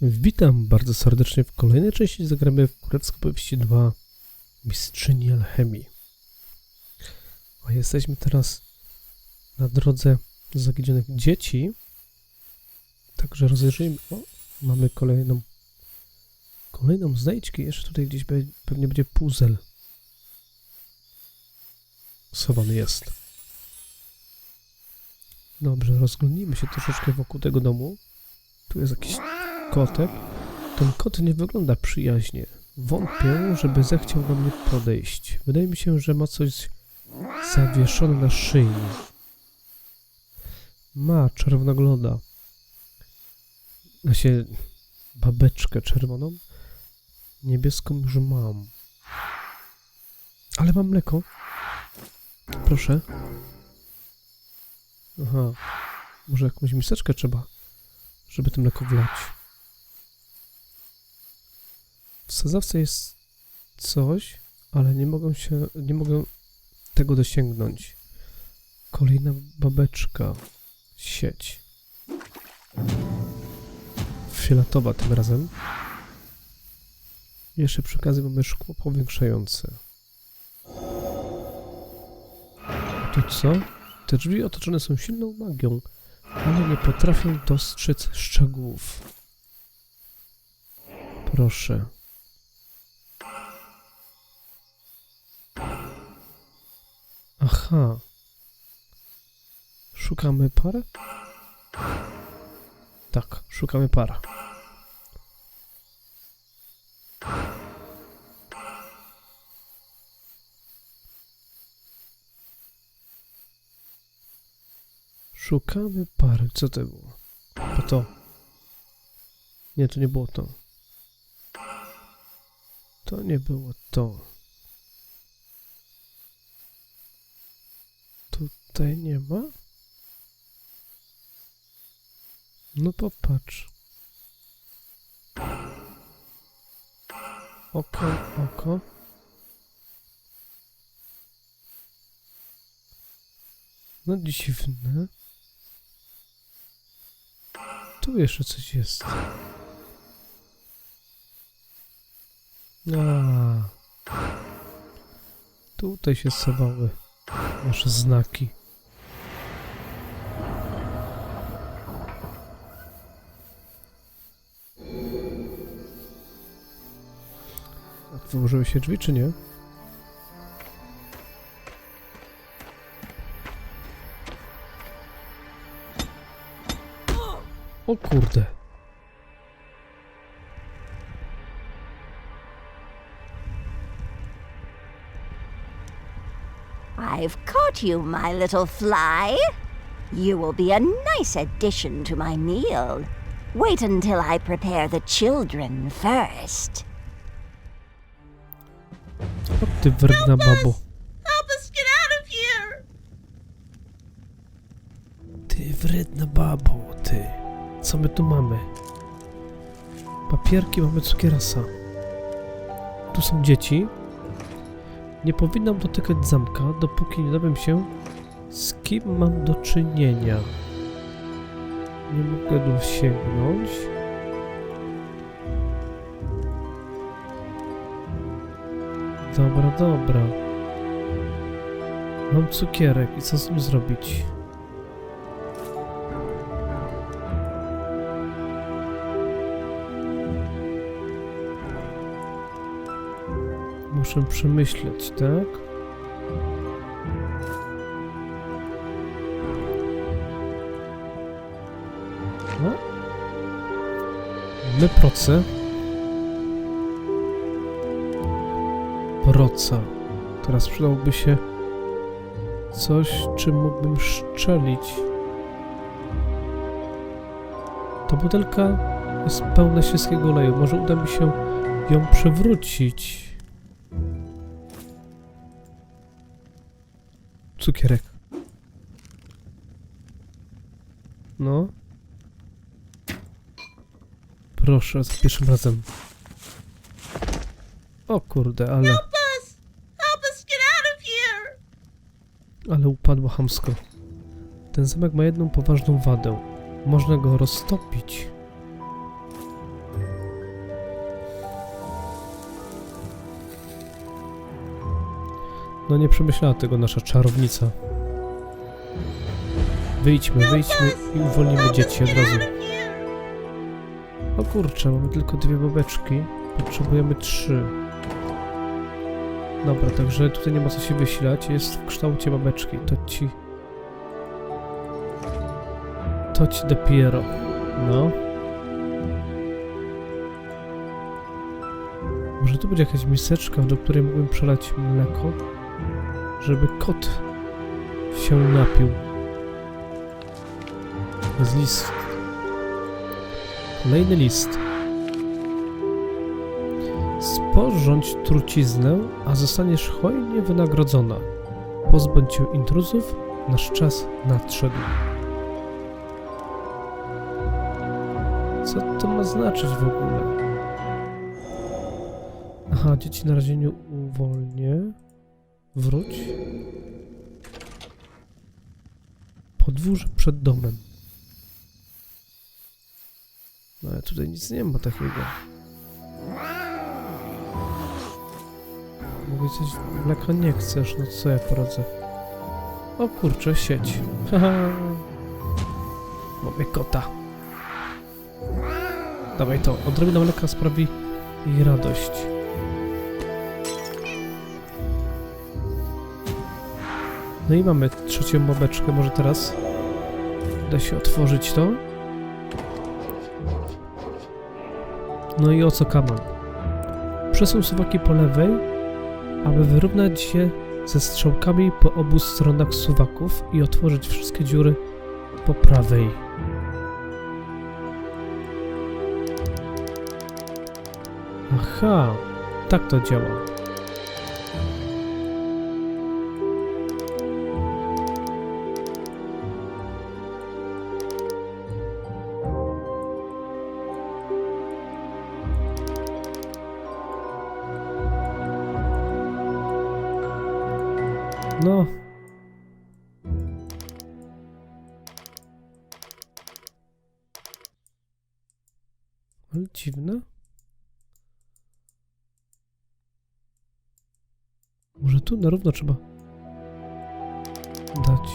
Witam bardzo serdecznie w kolejnej części zagramy w Królewską Powieści 2 Mistrzyni Alchemii. A jesteśmy teraz na drodze zaginionych dzieci. Także rozejrzyjmy. O, mamy kolejną kolejną znajdźkę. Jeszcze tutaj gdzieś pewnie będzie puzzle. Schowany jest. Dobrze, rozglądnijmy się troszeczkę wokół tego domu. Tu jest jakiś kotek. Ten kot nie wygląda przyjaźnie. Wątpię, żeby zechciał do mnie podejść. Wydaje mi się, że ma coś zawieszone na szyi. Ma czerwonogloda. Znaczy, babeczkę czerwoną. Niebieską już mam. Ale mam mleko. Proszę. Aha. Może jakąś miseczkę trzeba, żeby to mleko wlać. W sadzawce jest coś, ale nie mogę się, nie mogę tego dosięgnąć. Kolejna babeczka. Sieć. Fioletowa tym razem. Jeszcze przy okazji mamy szkło powiększające. Tu co? Te drzwi otoczone są silną magią, ale nie potrafią dostrzec szczegółów. Proszę. Aha. Szukamy par? Tak, szukamy para. Szukamy pary. Co to było? To to. Nie, to nie było to. To nie było to. Tutaj nie ma? No popatrz. Oko, oko. No dziwne. Tu jeszcze coś jest. A. Tutaj się schowały nasze znaki. Otworzyły się drzwi, czy nie? O kurde. I've caught you, my little fly. You will be a nice addition to my meal. Wait until I prepare the children first. O ty wredna babo. Help us get out of here! Ty wredna babo, ty. Co my tu mamy? Papierki, mamy cukierasa. Tu są dzieci. Nie powinnam dotykać zamka, dopóki nie dowiem się, z kim mam do czynienia. Nie mogę sięgnąć. Dobra, dobra. Mam cukierek i co z nim zrobić? Muszę przemyśleć, tak? No. My proce. Proca. Teraz przydałoby się coś, czym mógłbym szczelić. Ta butelka jest pełna śliskiego oleju. Może uda mi się ją przewrócić. Cukierek. No. Proszę, za pierwszym razem. O kurde, ale... Ale upadło hamsko. Ten zamek ma jedną poważną wadę. Można go roztopić. No nie przemyślała tego nasza czarownica. Wyjdźmy, wyjdźmy i uwolnimy dzieci od razu. O kurczę, mamy tylko dwie babeczki. Potrzebujemy trzy. Dobra, także tutaj nie ma co się wysilać. Jest w kształcie babeczki. To ci... To ci dopiero. No. Może tu będzie jakaś miseczka, do której mógłbym przelać mleko, żeby kot się napił. Jest list. Kolejny list. Sporządź truciznę, a zostaniesz hojnie wynagrodzona. Pozbądź się intruzów, nasz czas nadszedł. Co to ma znaczyć w ogóle? Aha, dzieci na razie nie uwolnię. Wróć. Podwórze przed domem. No ale tutaj nic nie ma takiego. Mówię coś, mleka nie chcesz, no co ja poradzę? O kurczę, sieć. Haha. Mamy kota. Dawaj to, odrobina mleka sprawi jej radość. No i mamy trzecią babeczkę, może teraz uda się otworzyć to. No i o co kaman? Przesuń suwaki po lewej, aby wyrównać się ze strzałkami po obu stronach suwaków i otworzyć wszystkie dziury po prawej. Aha, tak to działa. Na równo trzeba dać.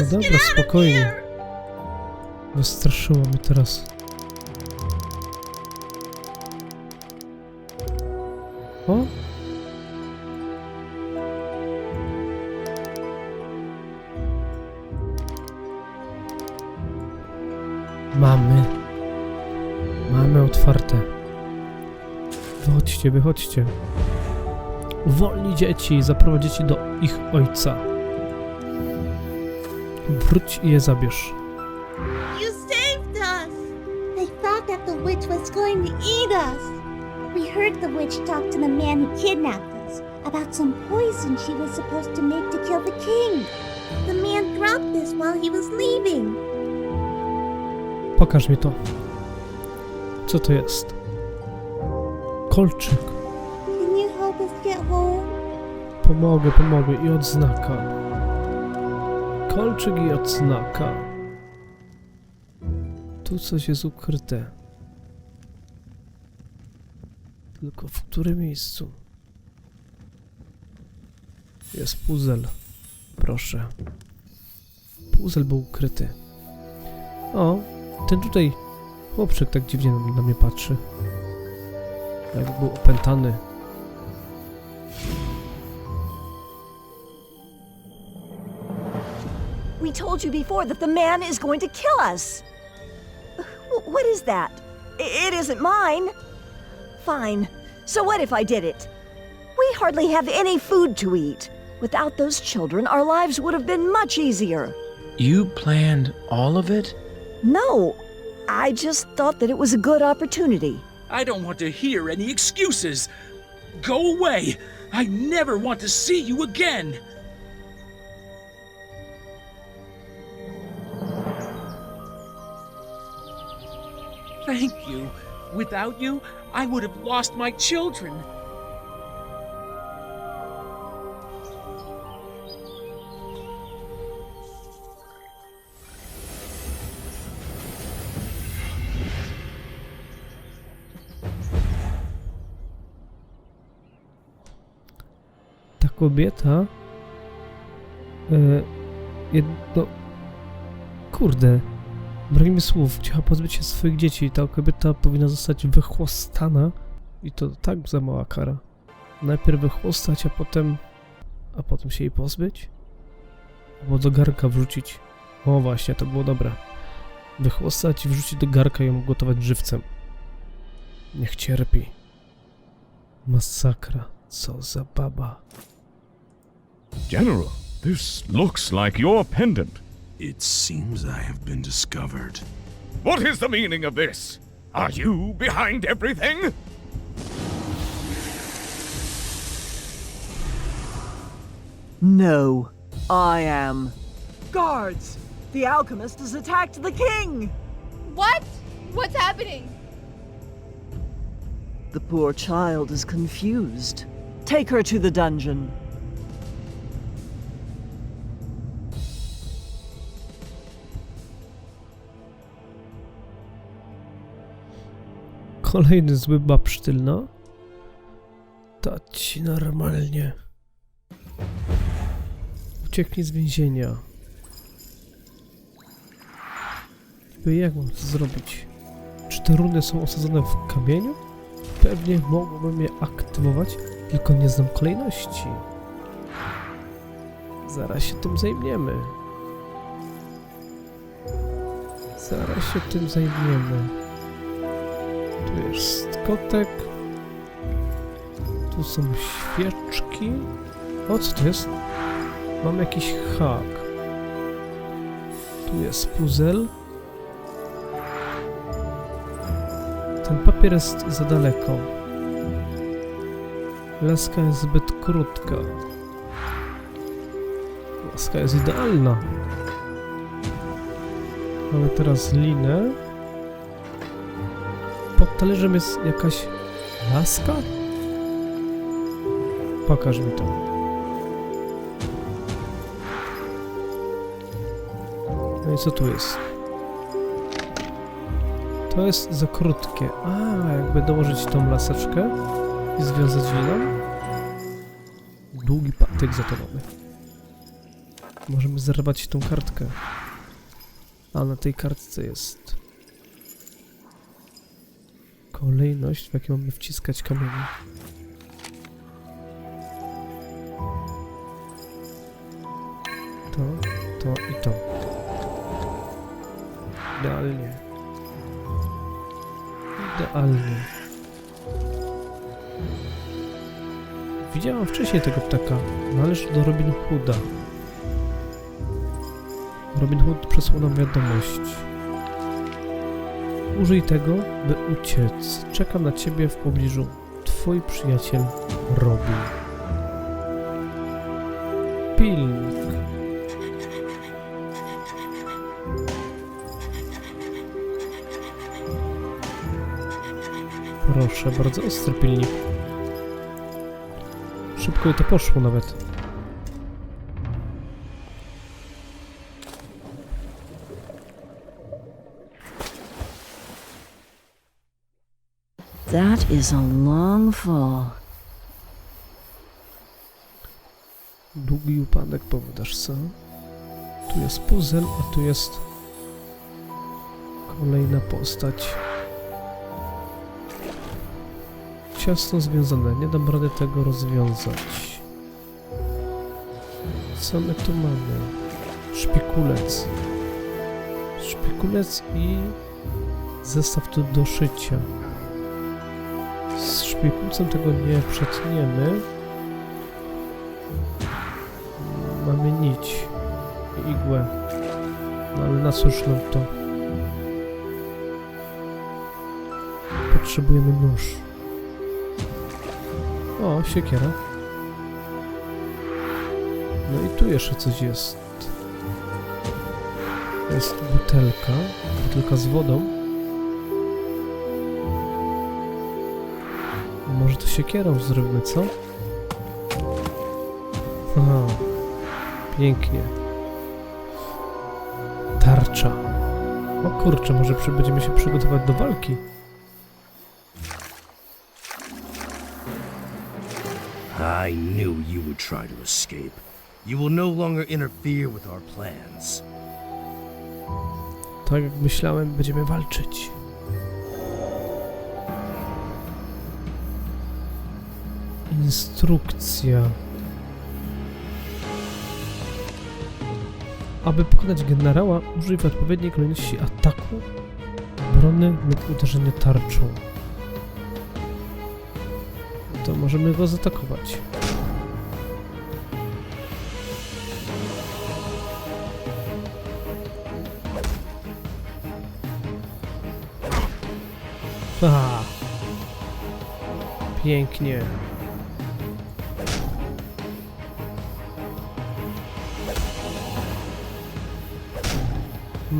No dobra, spokojnie. Wystraszyło mnie teraz. O? Mamy. Mamy otwarte. Wychodźcie, wychodźcie. Uwolnij dzieci, zaprowadź dzieci do ich ojca. Wróć i je zabierz. You saved us! They thought that the witch was going to eat us. We heard the witch talk to the man who kidnapped us about some poison she was supposed to make to kill the king. The man dropped this while he was leaving. Pokaż mi to. Co to jest? Kolczyk. Pomogę, pomogę. I odznaka. Kolczyk i odznaka. Tu coś jest ukryte. Tylko w którym miejscu? Jest puzzle. Proszę. Puzzle był ukryty. O, ten tutaj chłopczyk tak dziwnie na mnie patrzy. Jakby był opętany. We told you before that the man is going to kill us. Wh- What is that? It isn't mine. Fine. So what if I did it? We hardly have any food to eat. Without those children, our lives would have been much easier. You planned all of it? No, I just thought that it was a good opportunity. I don't want to hear any excuses. Go away. I never want to see you again. Thank you. Without you, I would have lost my children. Ta kobieta. Yy, jedno. Kurde. Brak mi słów. Chciała pozbyć się swoich dzieci. Ta kobieta powinna zostać wychłostana. I to tak za mała kara. Najpierw wychłostać, a potem. A potem się jej pozbyć? Albo do garnka wrzucić. O, właśnie, to było dobre. Wychłostać i wrzucić do garnka i ją gotować żywcem. Niech cierpi. Masakra. Co za baba. General, this looks like your pendant. It seems I have been discovered. What is the meaning of this? Are you behind everything? No, I am. Guards! The alchemist has attacked the king! What? What's happening? The poor child is confused. Take her to the dungeon. Kolejny zły babsztyl, no. To ci normalnie. Uciekli z więzienia. Niby jak mam to zrobić? Czy te runy są osadzone w kamieniu? Pewnie mogłbym je aktywować, tylko nie znam kolejności. Zaraz się tym zajmiemy. Zaraz się tym zajmiemy. Tu jest kotek. Tu są świeczki. O, co to jest? Mam jakiś hak. Tu jest puzzle. Ten papier jest za daleko. Laska jest zbyt krótka. Laska jest idealna. Mamy teraz linę. Pod talerzem jest jakaś laska? Pokaż mi to. No i co tu jest? To jest za krótkie. A, jakby dołożyć tą laseczkę i związać liną. Długi patyk za to mamy. Możemy zerwać tą kartkę. A na tej kartce jest kolejność, w jakiej mamy wciskać kamienie. To, to i to. Idealnie. Idealnie. Widziałam wcześniej tego ptaka. Należy do Robin Hooda. Robin Hood przesłał nam wiadomość. Użyj tego, by uciec. Czekam na ciebie w pobliżu. Twój przyjaciel Robin. Pilnik. Proszę, bardzo ostry pilnik. Szybko to poszło nawet. That is a long fall. Długi upadek powodasz sam. Tu jest puzzle, a tu jest kolejna postać. Ciasno związane, nie dam rady tego rozwiązać. Co my tu mamy? Szpikulec. Szpikulec i zestaw tu do szycia. Szpikulcem tego nie przetniemy. Mamy nić i igłę. No ale na cóż nam to? Potrzebujemy nóż. O, siekiera. No i tu jeszcze coś jest. Jest butelka. Butelka z wodą. Może to siekierą zrobimy, co? Aha. Pięknie. Tarcza. O kurczę, może będziemy się przygotować do walki. I knew you would try to escape. You will no longer interfere with our plans. Tak jak myślałem, będziemy walczyć. Instrukcja. Aby pokonać generała, użyj w odpowiedniej kolejności ataku, obrony lub uderzenia tarczą. To możemy go zaatakować. Aha. Pięknie.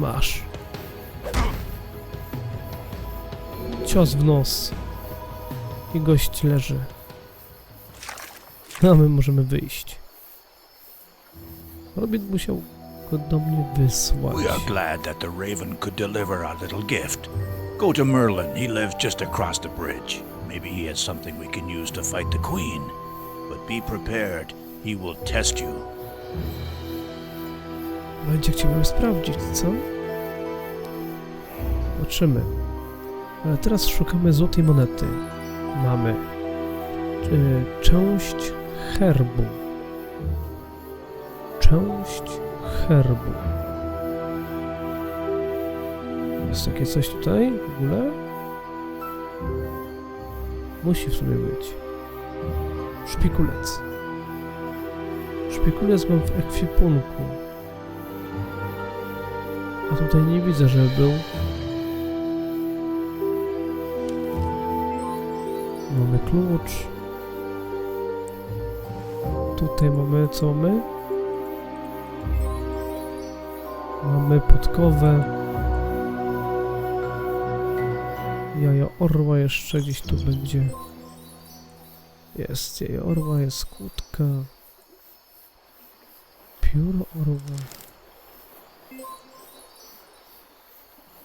Masz. Cios w nos. I gość leży. A my możemy wyjść. Robin musiał go do mnie wysłać. We are glad that the Raven could deliver our little gift. Go to Merlin. He lives just across the bridge. Maybe he has something we can use to fight the Queen. But be prepared. He will test you. Będzie chciałbym sprawdzić, co? Zobaczymy. Ale teraz szukamy złotej monety. Mamy y, część herbu. Część herbu. Jest takie coś tutaj w ogóle? Musi w sumie być. Szpikulec. Szpikulec mam w ekwipunku. Tutaj nie widzę, żeby był. Mamy klucz. Tutaj mamy co my? Mamy podkowę. Jajo orła jeszcze gdzieś tu będzie. Jest jajo orła, jest kłódka. Pióro orła.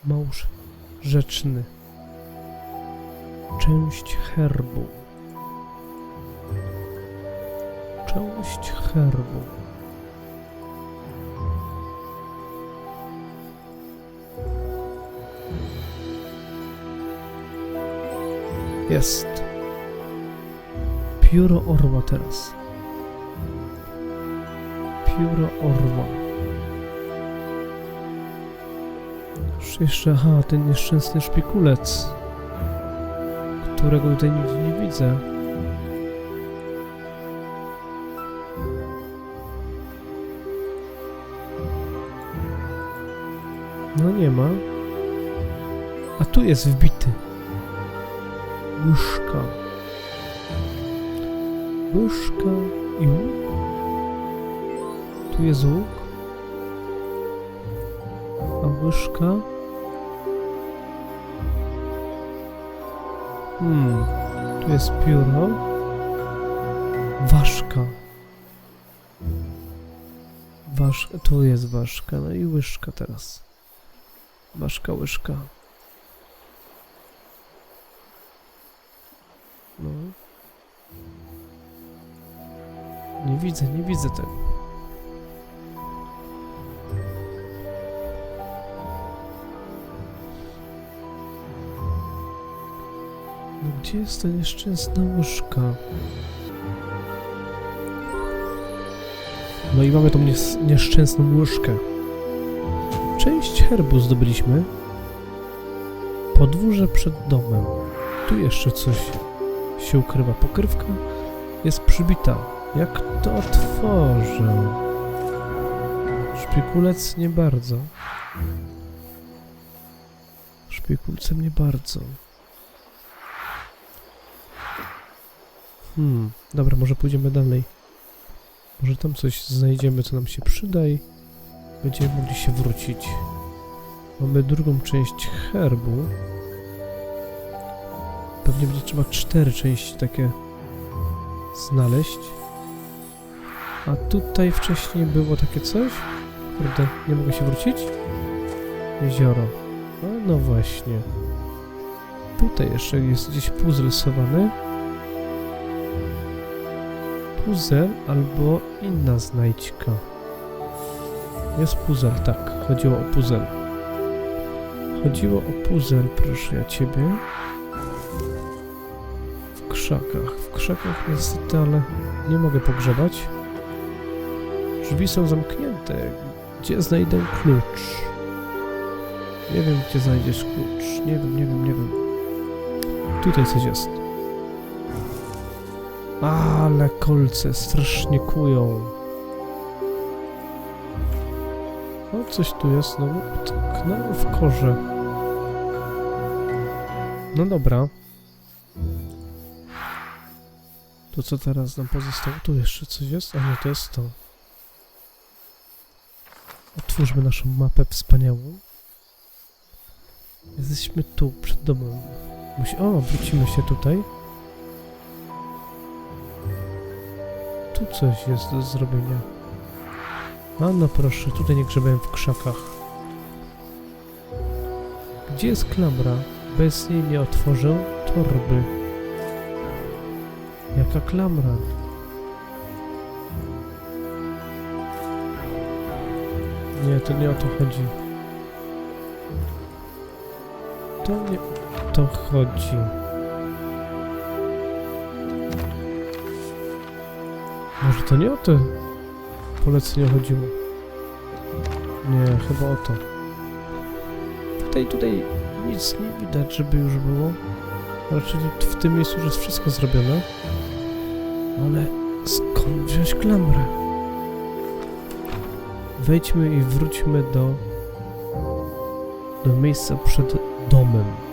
Mąż rzeczny. Część herbu. Część herbu. Jest. Pióro orła teraz. Pióro orła. Już jeszcze, aha, ten nieszczęsny szpikulec, którego tutaj nigdzie nie widzę. No nie ma. A tu jest wbity. Łyżka. Łyżka i łuk. Tu jest łuk. A łyżka? Hmm, tu jest pióro. Ważka. Ważka, tu jest ważka, no i łyżka teraz. Ważka, łyżka. No. Nie widzę, nie widzę tego. Gdzie jest ta nieszczęsna łyżka? No i mamy tą nies- nieszczęsną łyżkę. Część herbu zdobyliśmy. Podwórze przed domem. Tu jeszcze coś się ukrywa. Pokrywka jest przybita. Jak to otworzę? Szpikulec nie bardzo. Szpikulcem nie bardzo. Hmm, dobra, może pójdziemy dalej. Może tam coś znajdziemy, co nam się przyda i będziemy mogli się wrócić. Mamy drugą część herbu. Pewnie będzie trzeba cztery części takie znaleźć. A tutaj wcześniej było takie coś? Kurde, nie mogę się wrócić? Jezioro. A, no właśnie. Tutaj jeszcze jest gdzieś puzzle rysowany. Puzzle albo inna znajdźka. Jest puzzle, tak. Chodziło o puzzle. Chodziło o puzzle, proszę ja ciebie. W krzakach. W krzakach niestety, ale nie mogę pogrzebać. Drzwi są zamknięte. Gdzie znajdę klucz? Nie wiem, gdzie znajdziesz klucz. Nie wiem, nie wiem, nie wiem. Tutaj coś jest. Ale kolce strasznie kują. O, coś tu jest, no utknęło w korze. No dobra. To co teraz nam pozostało? Tu jeszcze coś jest? A nie, to jest to. Otwórzmy naszą mapę wspaniałą. Jesteśmy tu, przed domem. Musi... O, wrócimy się tutaj. Tu coś jest do zrobienia. A no proszę, tutaj nie grzebałem w krzakach. Gdzie jest klamra? Bez niej nie otworzę torby. Jaka klamra? Nie, to nie o to chodzi. To nie o to chodzi. To nie o te polecenie chodziło? Nie, chyba o to. Tutaj, tutaj nic nie widać, żeby już było. Raczej w tym miejscu już jest wszystko zrobione. Ale skąd wziąć klamrę? Wejdźmy i wróćmy do do miejsca przed domem.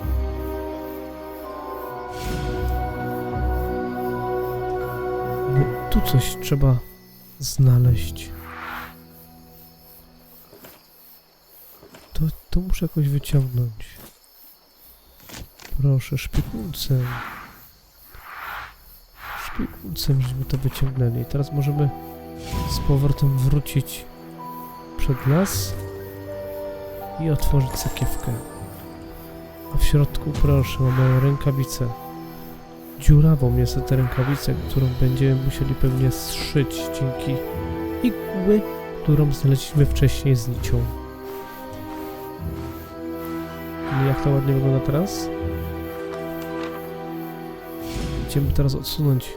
Tu coś trzeba znaleźć. To, to muszę jakoś wyciągnąć. Proszę, szpikulcem. Szpikulcem, żeśmy to wyciągnęli. I teraz możemy z powrotem wrócić przed las i otworzyć sakiewkę. A w środku, proszę, mamy rękawicę. Dziurawą niestety rękawicę, którą będziemy musieli pewnie zszyć dzięki igły, którą znaleźliśmy wcześniej z nicią. I jak to ładnie wygląda teraz? Będziemy teraz odsunąć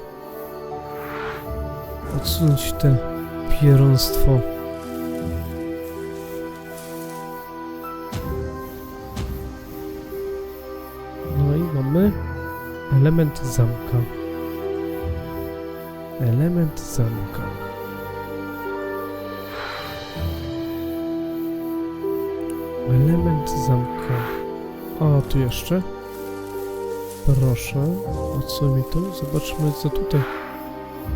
odsunąć te pieronstwo. Element zamka. Element zamka. Element zamka. O, tu jeszcze. Proszę, odsuń mi tu. Zobaczmy, co tutaj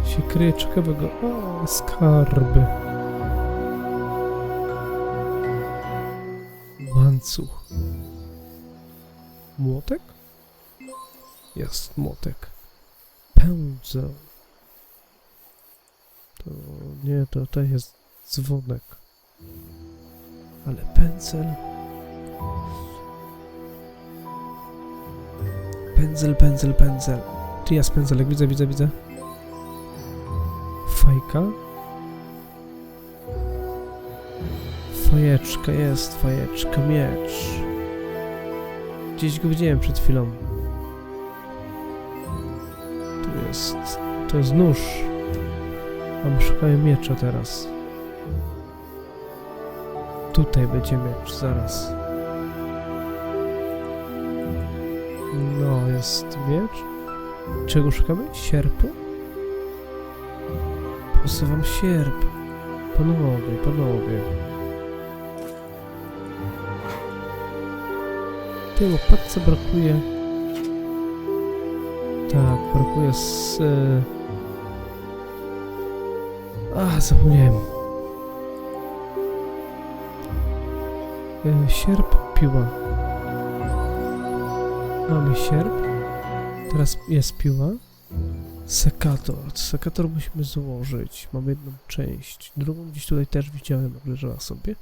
się kryje ciekawego. O, skarby. Łańcuch. Młotek? Jest młotek. Pędzel. To nie, to to jest dzwonek. Ale pędzel. Pędzel, pędzel, pędzel. Czy jest pędzelek? Widzę, widzę, widzę. Fajka. Fajeczka, jest fajeczka, miecz. Gdzieś go widziałem przed chwilą. Jest... To jest nóż. A my szukamy miecza teraz. Tutaj będzie miecz, zaraz. No, jest miecz. Czego szukamy? Sierpu? Po co wam sierp? Panowie, panowie. Tej łopatce brakuje... Tak, brakuje z... E... A, zapomniałem. E, sierp, piła. Mamy sierp. Teraz jest piła. Sekator. Sekator musimy złożyć. Mam jedną część. Drugą gdzieś tutaj też widziałem, jak leżała sobie.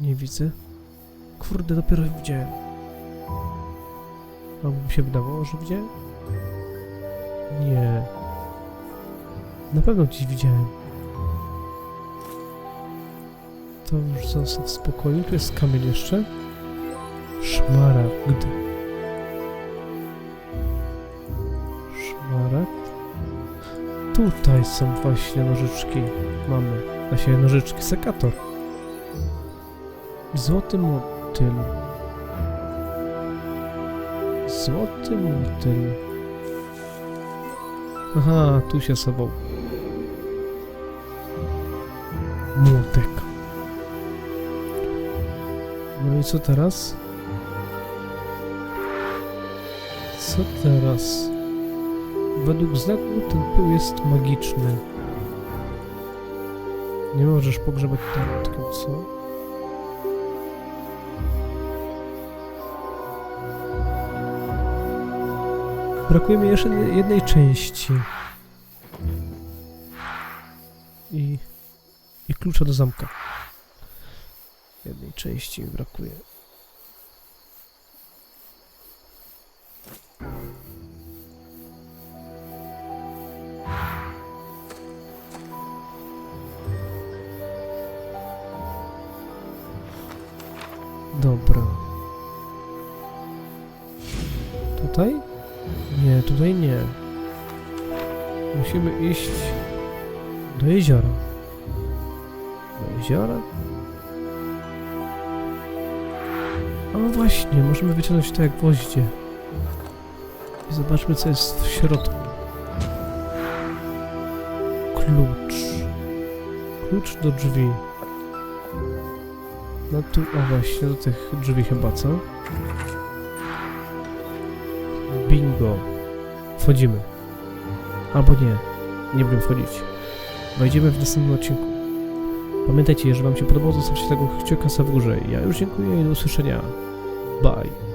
Nie widzę. Kurde, dopiero widziałem. Albo mi się wydawało, że widziałem? Nie. Na pewno gdzieś widziałem. To już został w spokoju. Tu jest kamień jeszcze. Szmaragd. Szmaragd. Tutaj są właśnie nożyczki. Mamy. Właśnie nożyczki. Sekator. Złoty motyl. Złoty motyl. Aha, tu się sobą. Młotek. No i co teraz? Co teraz? Według znaku ten pył jest magiczny. Nie możesz pogrzebać tam, tylko co? Brakuje mi jeszcze jednej części. I... I klucza do zamka. Jednej części mi brakuje. Dobra. Tutaj? Tutaj nie. Musimy iść do jeziora. Do jeziora? A no właśnie, możemy wyciągnąć to jak gwoździe. I zobaczmy, co jest w środku. Klucz. Klucz do drzwi. No tu, o właśnie, do tych drzwi chyba, co? Bingo. Wchodzimy. Albo nie. Nie będziemy wchodzić. Wejdziemy w następnym odcinku. Pamiętajcie, jeżeli wam się podobało, zostawcie tego kciuka w górze. Ja już dziękuję i do usłyszenia. Bye.